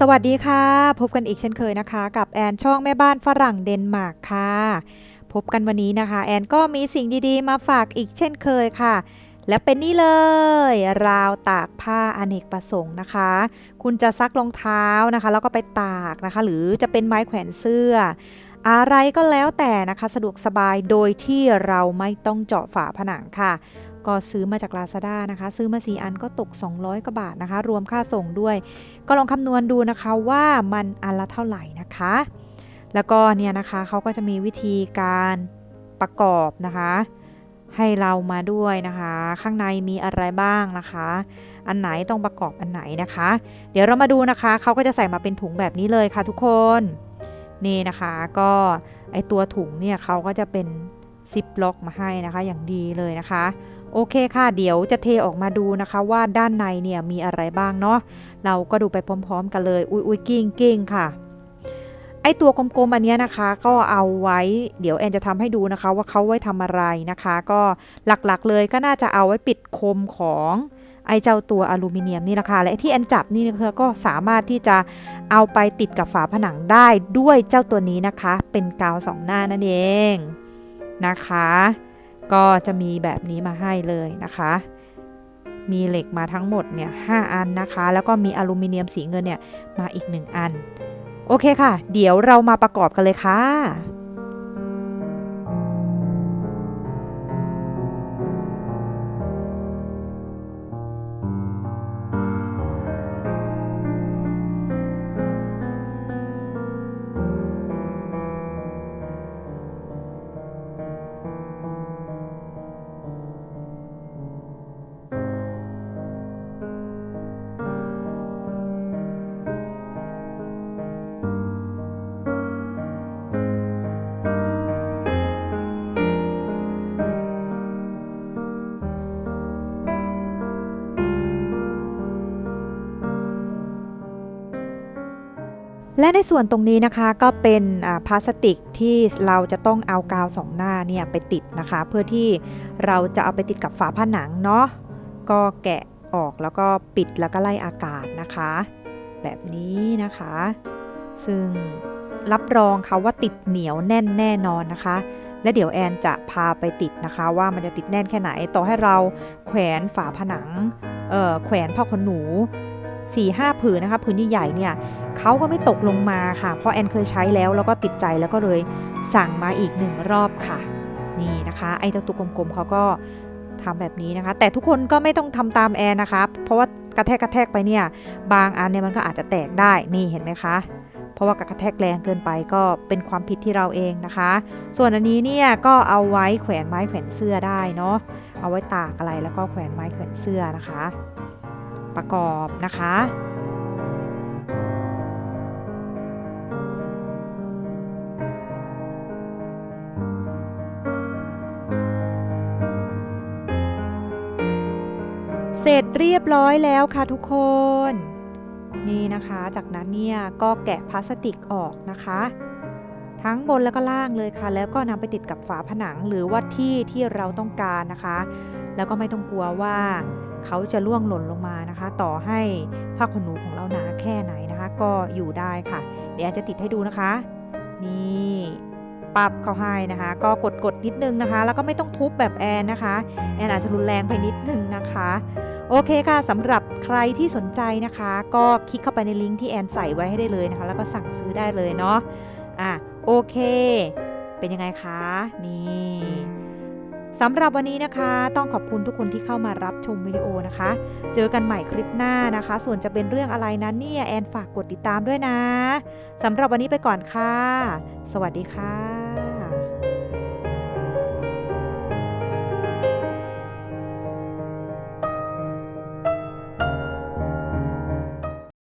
สวัสดีค่ะ พบกันอีกเช่นเคยนะคะ กับแอนช่องแม่บ้านฝรั่งเดนมาร์กค่ะ พบกันวันนี้นะคะ แอนก็มีสิ่งดีๆ มาฝากอีกเช่นเคยค่ะ และเป็นนี่เลย ราวตากผ้าอเนกประสงค์นะคะ คุณจะซักรองเท้านะคะ แล้วก็ไปตากนะคะ หรือจะเป็นไม้แขวนเสื้อ อะไรก็แล้วแต่นะคะสะดวกสบายโดยที่เราไม่ต้องเจาะฝาผนังค่ะ ก็ซื้อมาจาก Lazada นะคะ ซื้อมา 4 อันก็ตก 200กว่าบาทนะคะ รวมค่าส่งด้วย ก็ลองคำนวณดูนะคะว่ามันอันละเท่าไหร่นะคะ แล้วก็เนี่ยนะคะเขาก็จะมีวิธีการประกอบนะคะ ให้เรามาด้วยนะคะ ข้างในมีอะไรบ้างนะคะ อันไหนต้องประกอบอันไหนนะคะ เดี๋ยวเรามาดูนะคะเขาก็จะใส่มาเป็นถุงแบบนี้เลยค่ะทุกคน นี่นะคะก็ไอตัวถุงเนี่ยเขาก็จะเป็นซิปล็อกมาให้นะคะอย่างดีเลยนะคะ โอเคค่ะเดี๋ยวจะเทออกมาดูนะคะว่าด้านในเนี่ยมีอะไรบ้างเนาะเราก็ดูไปพร้อม ๆ กันเลยอุ้ยอุ้ยกิ้งกิ้งค่ะ ไอตัวกลมๆอันนี้นะคะ ก็เอาไว้เดี๋ยวแอนจะทำให้ดูนะคะ ว่าเขาไว้ทำอะไรนะคะ ก็หลักๆเลยก็น่าจะเอาไว้ปิดคมของไอเจ้าตัวอลูมิเนียมนี่แหละคะและที่แอนจับนี่นะคะก็สามารถที่จะเอาไปติดกับฝาผนังได้ด้วยเจ้าตัวนี้นะคะ เป็นกาวสองหน้านั่นเองนะคะ ก็จะมีแบบนี้มาให้เลยนะคะ มีเหล็กมาทั้งหมดเนี่ยหอันนะคะ แล้วก็มีอลูมิเนียมสีเงินเนี่ยมาอีก 1 อัน โอเคค่ะ เดี๋ยวเรามาประกอบกันเลยค่ะ และในส่วนตรงนี้นะคะก็เป็นพลาสติกที่เราจะต้องเอากาวสองหน้าเนี่ยไปติดนะคะ เพื่อที่เราจะเอาไปติดกับฝาผนังเนาะก็แกะออกแล้วก็ปิดแล้วก็ไล่อากาศนะคะ แบบนี้นะคะ ซึ่งรับรองค่ะว่าติดเหนียวแน่นแน่นอนนะคะ และเดี๋ยวแอนจะพาไปติดนะคะ ว่ามันจะติดแน่นแค่ไหนต่อให้เราแขวนฝาผนังเออแขวนผ้าขนหนู 4ี่ห้าผืนนะคะผืนใหญ่ๆเนี่ยเขาก็ไม่ตกลงมาค่ะ เพราะแอนเคยใช้แล้วแล้วก็ติดใจแล้วก็เลยสั่งมาอีกหนึ่งรอบค่ะ นี่นะคะไอ้เจ้าตัวกลมๆเขาก็ทำแบบนี้นะคะ แต่ทุกคนก็ไม่ต้องทำตามแอนนะคะเพราะว่ากระแทกกระแทกไปเนี่ย บางอันเนี่ยมันก็อาจจะแตกได้นี่เห็นไหมคะเพราะว่ากระแทกแรงเกินไปก็เป็นความผิดที่เราเองนะคะ ส่วนอันนี้เนี่ยก็เอาไว้แขวนไม้แขวนเสื้อได้เนาะเอาไว้ตากอะไรแล้วก็แขวนไม้แขวนเสื้อนะคะ ประกอบนะคะเสร็จเรียบร้อยแล้วค่ะทุกคน นี่นะคะ จากนั้นเนี่ยก็แกะพลาสติกออกนะคะ ทั้งบนแล้วก็ล่างเลยค่ะ แล้วก็นำไปติดกับฝาผนังหรือว่าที่ที่เราต้องการนะคะ แล้วก็ไม่ต้องกลัวว่า เขาจะล่วงหล่นลงมานะคะ ต่อให้ผ้าขนหนูของเราหนาแค่ไหนนะคะ ก็อยู่ได้ค่ะ เดี๋ยวแอนจะติดให้ดูนะคะ นี่ปับเขาให้นะคะ ก็กดกดๆนิดนึงนะคะ แล้วก็ไม่ต้องทุบแบบแอนนะคะ แอนอาจจะรุนแรงไปนิดนึงนะคะ โอเคค่ะสำหรับใครที่สนใจนะคะ ก็คลิกเข้าไปในลิงก์ที่แอนใส่ไว้ให้ได้เลยนะคะ แล้วก็สั่งซื้อได้เลยเนาะอะโอเค เป็นยังไงคะ นี่ สำหรับวันนี้นะคะ ต้องขอบคุณทุกคนที่เข้ามารับชมวิดีโอนะคะ เจอกันใหม่คลิปหน้านะคะ ส่วนจะเป็นเรื่องอะไรนั้นเนี่ยแอนฝากกดติดตามด้วยนะสำหรับวันนี้ไปก่อนค่ะ สวัสดีค่ะ